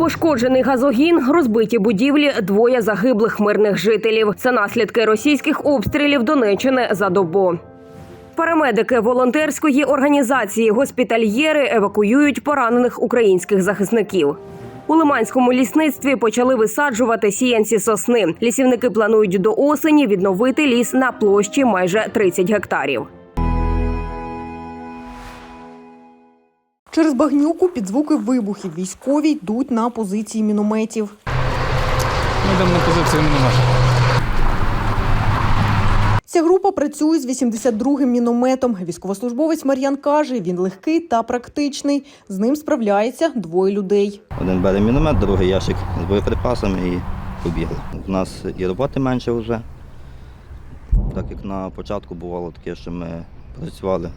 Пошкоджений газогін, розбиті будівлі, двоє загиблих мирних жителів. Це наслідки російських обстрілів Донеччини за добу. Парамедики волонтерської організації Госпітальєри евакуюють поранених українських захисників. У Лиманському лісництві почали висаджувати сіянці сосни. Лісівники планують до осені відновити ліс на площі майже 30 гектарів. Через багнюку під звуки вибухів військові йдуть на позиції мінометів. Ми йдемо на позицію міномету. Ця група працює з 82-м мінометом. Військовослужбовець Мар'ян каже, він легкий та практичний. З ним справляється двоє людей. Один бере міномет, другий ящик з боєприпасами і побігли. У нас і роботи менше вже. Так як на початку бувало таке, що ми працювали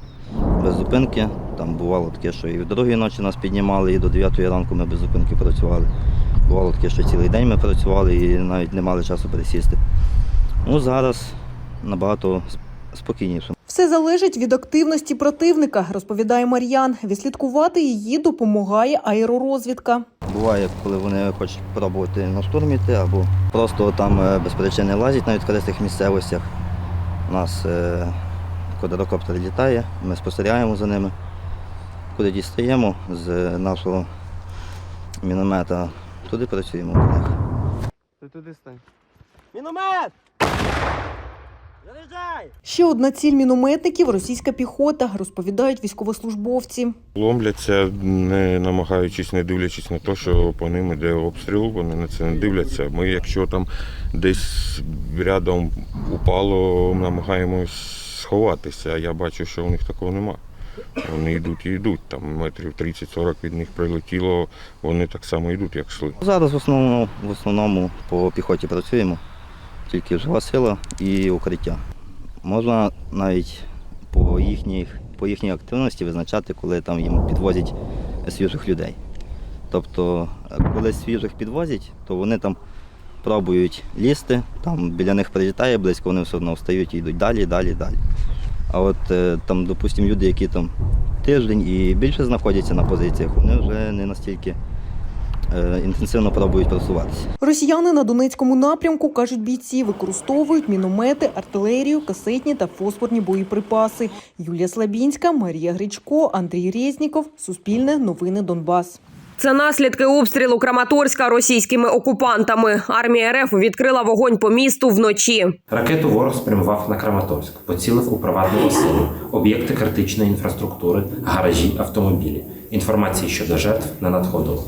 без зупинки. Там бувало таке, що і в другій ночі нас піднімали, і до 9 ранку ми без зупинки працювали. Бувало таке, що цілий день ми працювали і навіть не мали часу пересісти. Ну, зараз набагато спокійніше. Все залежить від активності противника, розповідає Мар'ян. Відслідкувати її допомагає аеророзвідка. Буває, коли вони хочуть пробувати на штурм іти, або просто там е, без причини лазять на відкритих місцевостях. У нас е, квадрокоптер літає, ми спостерігаємо за ними. Куди дістаємо з нашого міномета, туди працюємо. Ти туди стань. Ще одна ціль мінометників російська піхота, розповідають військовослужбовці. Ломляться, не намагаючись, не дивлячись на те, що по ним іде обстріл, вони на це не дивляться. Ми, якщо там десь рядом упало, намагаємось сховатися. А я бачу, що у них такого нема. Вони йдуть і йдуть. Там метрів 30-40 від них прилетіло, вони так само йдуть, як йшли. Зараз в основному, в основному по піхоті працюємо, тільки жива сила і укриття. Можна навіть по їхній, по їхній активності визначати, коли там їм підвозять свіжих людей. Тобто, коли свіжих підвозять, то вони там пробують лізти, там біля них прилітає близько, вони все одно встають і йдуть далі, далі, далі. А от е, там, допустимо, люди, які там тиждень і більше знаходяться на позиціях, вони вже не настільки е, інтенсивно пробують просуватися. Росіяни на Донецькому напрямку, кажуть бійці, використовують міномети, артилерію, касетні та фосфорні боєприпаси. Юлія Слабінська, Марія Гречко, Андрій Резніков. Суспільне новини Донбас. Це наслідки обстрілу Краматорська російськими окупантами. Армія РФ відкрила вогонь по місту вночі. Ракету ворог спрямував на Краматорськ, поцілив у приватні оселі, об'єкти критичної інфраструктури, гаражі, автомобілі. Інформації щодо жертв не надходило.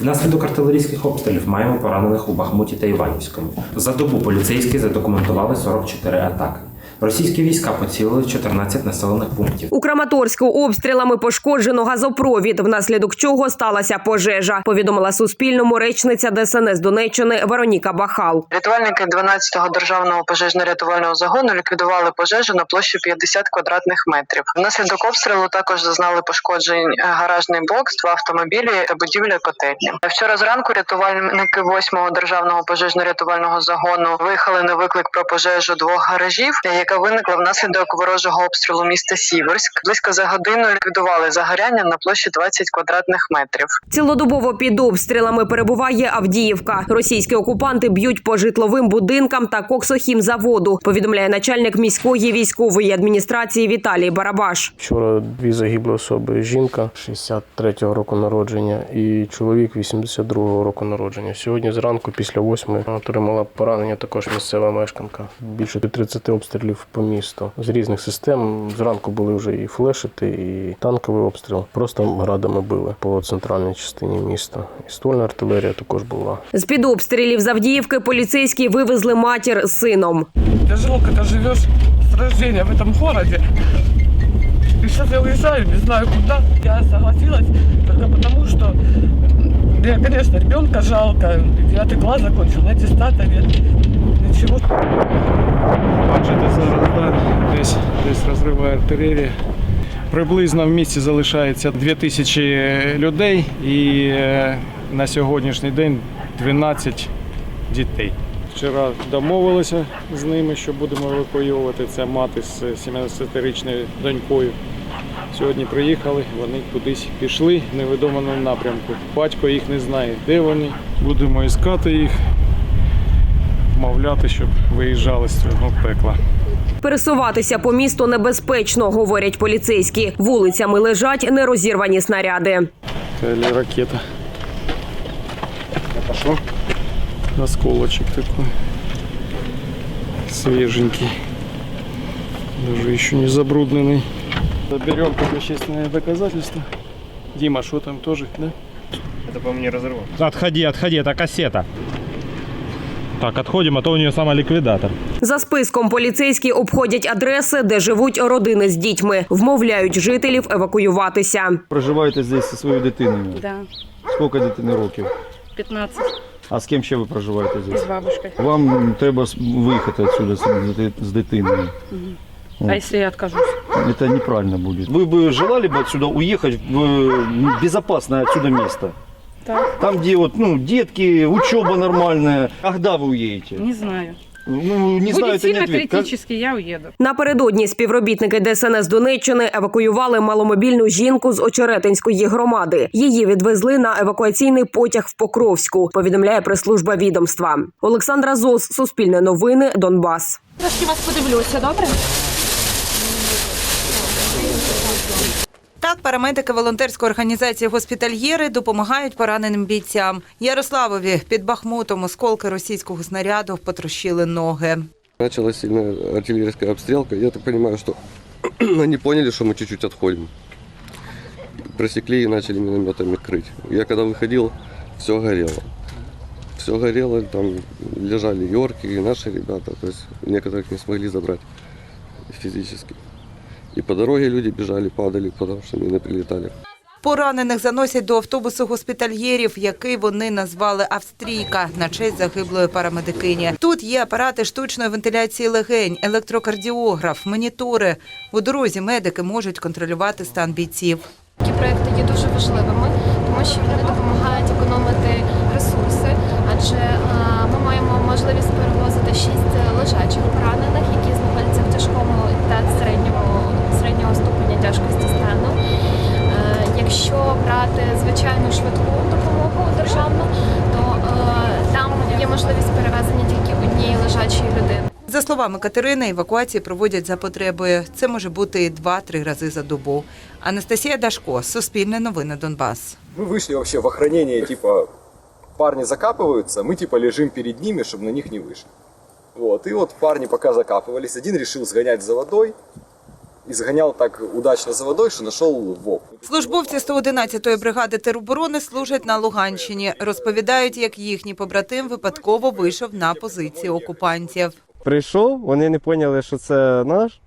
Внаслідок артилерійських обстрілів маємо поранених у Бахмуті та Іванівському. За добу поліцейські задокументували 44 атаки. Російські війська поцілили в 14 населених пунктів. У Краматорську обстрілами пошкоджено газопровід, внаслідок чого сталася пожежа. Повідомила Суспільному речниця ДСНС Донеччини Вероніка Бахал. Рятувальники 12-го державного пожежно-рятувального загону ліквідували пожежу на площі 50 квадратних метрів. Внаслідок обстрілу також зазнали пошкоджень е, гаражний бокс, два автомобілі та будівля котельні. Вчора зранку рятувальники 8-го державного пожежно-рятувального загону виїхали на виклик про пожежу двох гаражів, е, яка виникла внаслідок ворожого обстрілу міста Сіверськ. Близько за годину ліквідували загоряння на площі 20 квадратних метрів. Цілодобово під обстрілами перебуває Авдіївка. Російські окупанти б'ють по житловим будинкам та коксохімзаводу. Повідомляє начальник міської військової адміністрації Віталій Барабаш. Вчора дві загиблі особи. Жінка 63-го року народження і чоловік 82-го року народження. Сьогодні зранку після восьми отримала поранення також місцева мешканка. Більше 30 обстрілів по місту з різних систем. Зранку були вже і флешити, і танковий обстріл. Просто градами били по центральній частині міста. І ствольна артилерія також була. З під обстрілів з Авдіївки поліцейські вивезли матір з сином. тяжело, живешь с рождения в этом городе. И сейчас я уезжаю, не знаю куда. Я согласилась только потому, что мне, конечно, ребенка жалко. Девятый класс закончил, на аттестата нет. Ничего. Бачите, зараз да, десь, десь розриває артилерія. Приблизно в місті залишається 2000 людей і е, на сьогоднішній день 12 дітей. Вчора домовилися з ними, що будемо евакуювати. Це мати з 17-річною донькою. Сьогодні приїхали, вони кудись пішли в невідомому напрямку. Батько їх не знає, де вони. Будемо іскати їх, вмовляти, щоб виїжджали з цього пекла. Пересуватися по місту небезпечно, говорять поліцейські. Вулицями лежать нерозірвані снаряди. Или ракета. Пошло. Осколочек такой. Свеженький. Даже еще не забрудненный. Заберем как вещественное доказательство. Дима, что там тоже, да? Это, по-моему, не разорвал. Отходи, отходи, это кассета. Так, отходим, а то у нее самоликвидатор. За списком поліцейські обходять адреси, де живуть родини з дітьми, вмовляють жителів евакуюватися. Проживаєте здесь зі своєю дитиною? Да, Скільки дитини років? 15 А з ким ще ви проживаєте с здесь? бабушкой. Вам треба с- виїхати відсюди з, з- з дитиною. А если я откажусь? Это неправильно будет. Вы бы желали бы отсюда уехать в м, безопасное отсюда место? Так. Там, где вот, ну, детки, учеба нормальная. Когда вы уедете? Не знаю. Ну, не знаю, Будет это не сильно ответ. Как- критически, я уеду. Напередодні співробітники ДСНС Донеччини евакуювали маломобільну жінку з Очеретинської громади. Її відвезли на евакуаційний потяг в Покровську. Повідомляє прес-служба відомства. Олександра Зос, Суспільне новини, Донбас. Трошки вас подивлюся, добре? Так, парамедики волонтерської організації госпітальєри допомагають пораненим бійцям. Ярославові під Бахмутом осколки російського снаряду потрощили ноги. Началась сильная артиллерийская обстрелка. Я так понимаю, что они поняли, что мы чуть-чуть отходим. Просекли и начали минометами крыть. Я когда выходил, все горело. Все горело, там лежали йорки и наши ребята. То есть некоторых не смогли забрать физически. И по дороге люди бежали, падали, потому что мины прилетали. Поранених заносять до автобусу госпітальєрів, який вони назвали Австрійка на честь загиблої парамедикині. Тут є апарати штучної вентиляції легень, електрокардіограф, монітори. У дорозі медики можуть контролювати стан бійців. Такі проекти є дуже важливими, тому що вони допомагають економити ресурси, адже е, ми маємо можливість перевозити шість лежачих поранених, які знаходяться в тяжкому та середньому словами Катерини, евакуації проводять за потребою. Це може бути і два-три рази за добу. Анастасія Дашко, Суспільне новини Донбас. Мы вышли вообще в охранение, типа, парни закапываются, мы типа лежим перед ними, чтобы на них не вышли. Вот, и вот парни пока закапывались, один решил сгонять за водой, и сгонял так удачно за водой, что нашел ВОП. Службовці 111-ї бригади тероборони служать на Луганщині. Розповідають, як їхній побратим випадково вийшов на позиції окупантів. Прийшов, вони не поняли, що це наш.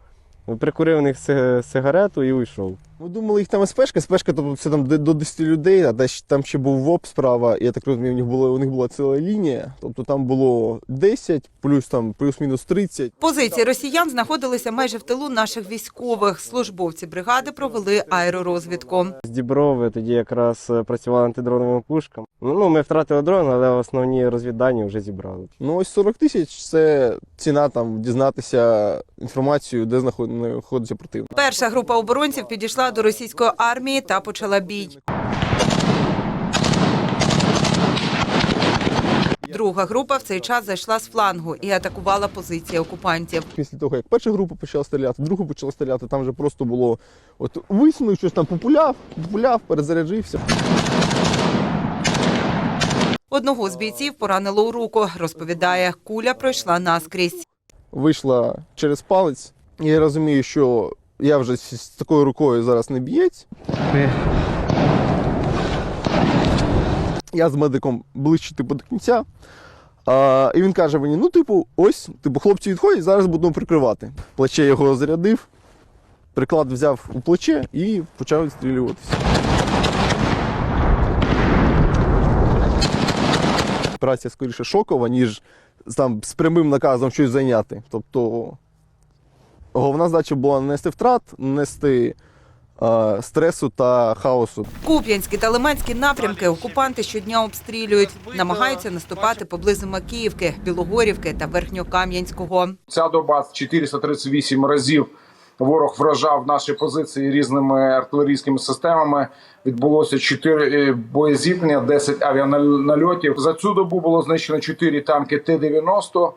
Прикурив у них си- сигарету і уйшов. Ми думали, їх там спешка. Спешка тобто це там до 10 людей, а десь там ще був ВОП справа. І я так розумію, у них було у них була ціла лінія. Тобто там було 10, плюс там плюс-мінус 30. Позиції росіян знаходилися майже в тилу наших військових. Службовці бригади провели аеророзвідку. З Діброви тоді якраз е, працювали антидроновими пушками. Ну, ми втратили дрон, але основні розвіддані вже зібрали. Ну ось 40 тисяч це ціна там дізнатися інформацію, де знаход- знаходиться противник. Перша група оборонців підійшла до російської армії та почала бій. Друга група в цей час зайшла з флангу і атакувала позиції окупантів. Після того, як перша група почала стріляти, друга почала стріляти, там вже просто було от висунув щось там популяв, популяв, перезаряджився. Одного з бійців поранило у руку. Розповідає, куля пройшла наскрізь. Вийшла через палець. І я розумію, що я вже з такою рукою зараз не б'єць. Я з медиком ближче типу, до кінця. А, і він каже мені: ну, типу, ось, типу, хлопці відходять, зараз будемо прикривати. Плече його зарядив, приклад взяв у плече і почав відстрілюватися. Операція скоріше шокова, ніж там з прямим наказом щось зайняти. Тобто головна задача була нанести втрат, нанести е, стресу та хаосу. Куп'янські та Лиманські напрямки окупанти щодня обстрілюють, намагаються наступати поблизу Макіївки, Білогорівки та Верхньокам'янського. Ця доба 438 разів ворог вражав наші позиції різними артилерійськими системами. Відбулося 4 боєзіткнення, 10 авіанальотів. За цю добу було знищено 4 танки Т-90, е,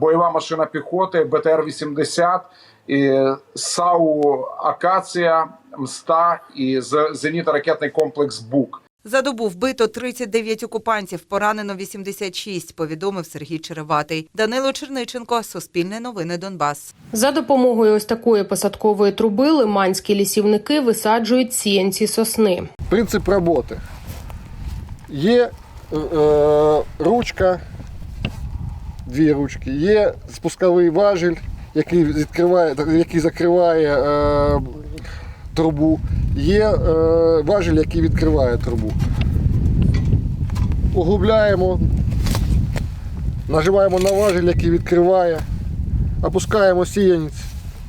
бойова машина піхоти, БТР-80, і САУ Акація, МСТА і з- зенітно-ракетний комплекс БУК. За добу вбито 39 окупантів, поранено 86, повідомив Сергій Череватий. Данило Черниченко, Суспільне новини Донбас. За допомогою ось такої посадкової труби лиманські лісівники висаджують сіянці сосни. Принцип роботи. Є е, ручка, дві ручки, є спусковий важіль, який, відкриває, який закриває е, трубу, є е, важіль, який відкриває трубу. Углубляємо, нажимаємо на важіль, який відкриває, опускаємо сіянець,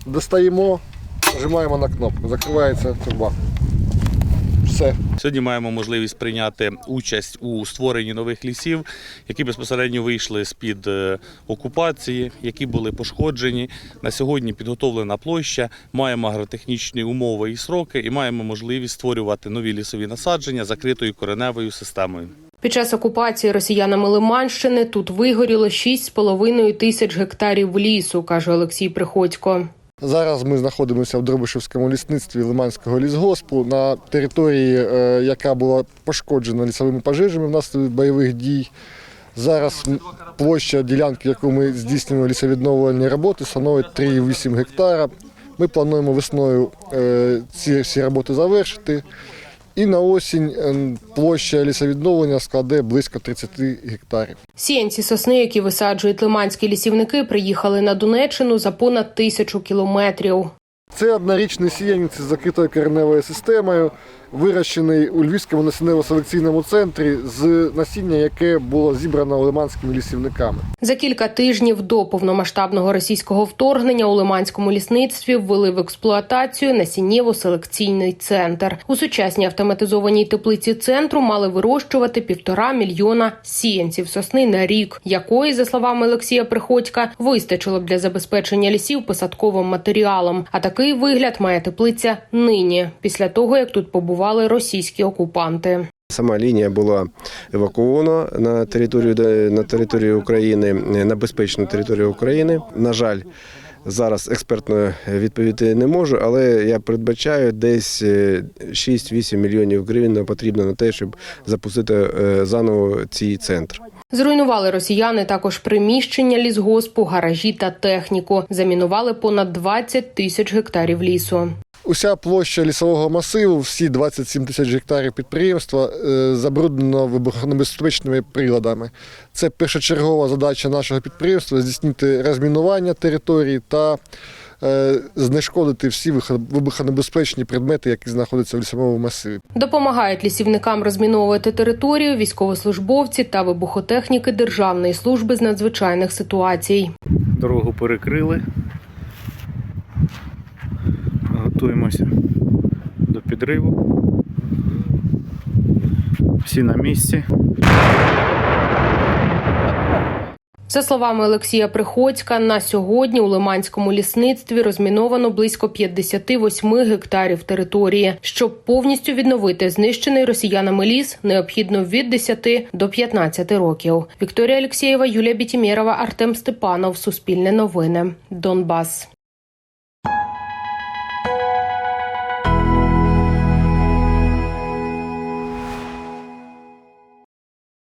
достаємо, нажимаємо на кнопку, закривається труба. Все. Сьогодні маємо можливість прийняти участь у створенні нових лісів, які безпосередньо вийшли з під окупації, які були пошкоджені. На сьогодні підготовлена площа, маємо агротехнічні умови і сроки, і маємо можливість створювати нові лісові насадження закритою кореневою системою. Під час окупації росіянами Лиманщини тут вигоріло 6,5 тисяч гектарів лісу, каже Олексій Приходько. Зараз ми знаходимося в Дробишевському лісництві Лиманського лісгоспу на території, е, яка була пошкоджена лісовими пожежами внаслідок бойових дій. Зараз площа ділянки, яку ми здійснюємо лісовідновлені роботи, становить 3,8 гектара. Ми плануємо весною е, ці всі роботи завершити. І на осінь е, площа лісовідновлення складе близько 30 гектарів. Сіянці сосни, які висаджують лиманські лісівники, приїхали на Донеччину за понад тисячу кілометрів. Це однорічний сіянці з закритою кореневою системою, вирощений у Львівському насіннево-селекційному центрі з насіння, яке було зібрано лиманськими лісівниками. За кілька тижнів до повномасштабного російського вторгнення у лиманському лісництві ввели в експлуатацію насіннєво-селекційний центр. У сучасній автоматизованій теплиці центру мали вирощувати півтора мільйона сіянців сосни на рік, якої, за словами Олексія Приходька, вистачило б для забезпечення лісів посадковим матеріалом. А такий вигляд має теплиця нині, після того як тут побували російські окупанти. Сама лінія була евакуована на територію на територію України на безпечну територію України. На жаль, зараз експертно відповісти не можу, але я передбачаю десь е, 6-8 мільйонів гривень нам потрібно на те, щоб запустити е, заново цей центр. Зруйнували росіяни також приміщення лісгоспу, гаражі та техніку. Замінували понад 20 тисяч гектарів лісу. Уся площа лісового масиву, всі 27 тисяч гектарів підприємства е, забруднено вибухонебезпечними приладами. Це першочергова задача нашого підприємства здійснити розмінування території та е, знешкодити всі вибухонебезпечні предмети, які знаходяться в лісовому масиві. Допомагають лісівникам розміновувати територію військовослужбовці та вибухотехніки Державної служби з надзвичайних ситуацій. Дорогу перекрили. Готуємося до підриву. Всі на місці. За словами Олексія Приходька, на сьогодні у Лиманському лісництві розміновано близько 58 гектарів території. Щоб повністю відновити знищений росіянами ліс, необхідно від 10 до 15 років. Вікторія Алексєєва, Юлія Бітімєрова, Артем Степанов. Суспільне новини. Донбас.